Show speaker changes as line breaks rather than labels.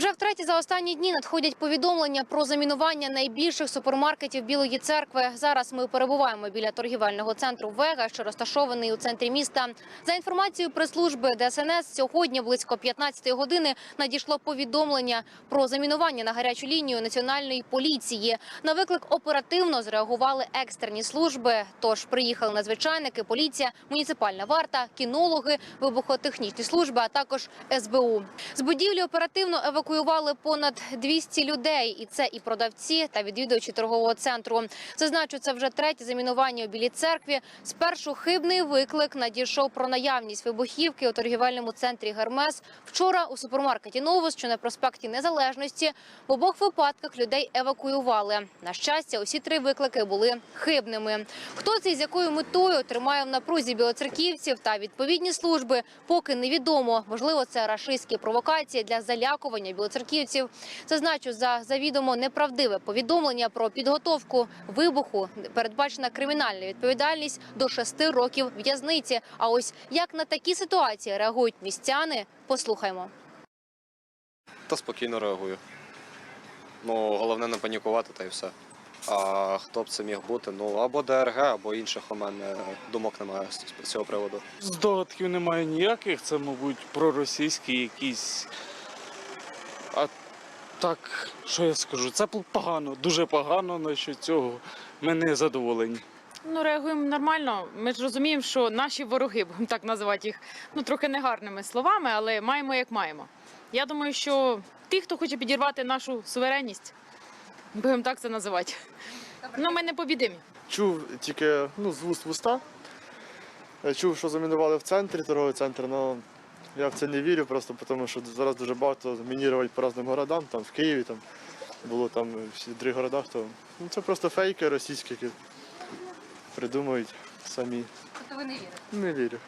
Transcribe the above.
Вже втретє за останні дні надходять повідомлення про замінування найбільших супермаркетів Білої церкви. Зараз ми перебуваємо біля торгівельного центру Вега, що розташований у центрі міста. За інформацією прес-служби ДСНС, сьогодні близько 15 години надійшло повідомлення про замінування на гарячу лінію національної поліції. На виклик оперативно зреагували екстрені служби. Тож приїхали надзвичайники, поліція, муніципальна варта, кінологи, вибухотехнічні служби, а також СБУ. З будівлі оперативно евакуювали понад 200 людей, і це і продавці та відвідувачі торгового центру. Зазначу, це вже третє замінування у білій церкві. Спершу хибний виклик надійшов про наявність вибухівки у торгівельному центрі Гермес. Вчора у супермаркеті Новус, що на проспекті Незалежності, в обох випадках людей евакуювали. На щастя, усі три виклики були хибними. Хто це і з якою метою тримає в напрузі білоцерківців та відповідні служби, поки невідомо. Можливо, це рашистські провокації для залякування білоцерківців. Зазначу, за завідомо неправдиве повідомлення про підготовку вибуху передбачена кримінальна відповідальність до шести років в'язниці. А ось як на такі ситуації реагують містяни, послухаймо.
Та спокійно реагую. Ну, головне не панікувати та й все. А хто б це міг бути? Ну, або ДРГ, або інших у мене думок немає з з цього приводу.
Здогадків немає ніяких, це, мабуть, проросійські якісь. А так, що я скажу? Це погано, дуже погано насчет цього. Ми не задоволені.
Ну, реагуємо нормально. Ми ж розуміємо, що наші вороги, будемо так називати їх, ну трохи негарними словами, але маємо як маємо. Я думаю, що ті, хто хоче підірвати нашу суверенність, будемо так це називати. Ну, ми не побідимі.
Чув тільки ну, з вуст в уста. Я Чув, що замінували в центрі, торговий центр, але я в це не вірю, просто тому що зараз дуже багато мінірують по різним городам, там в Києві там було там всі три городах, то ну, це просто фейки російські, які придумують самі.
Тобто ви не вірите?
Не вірю.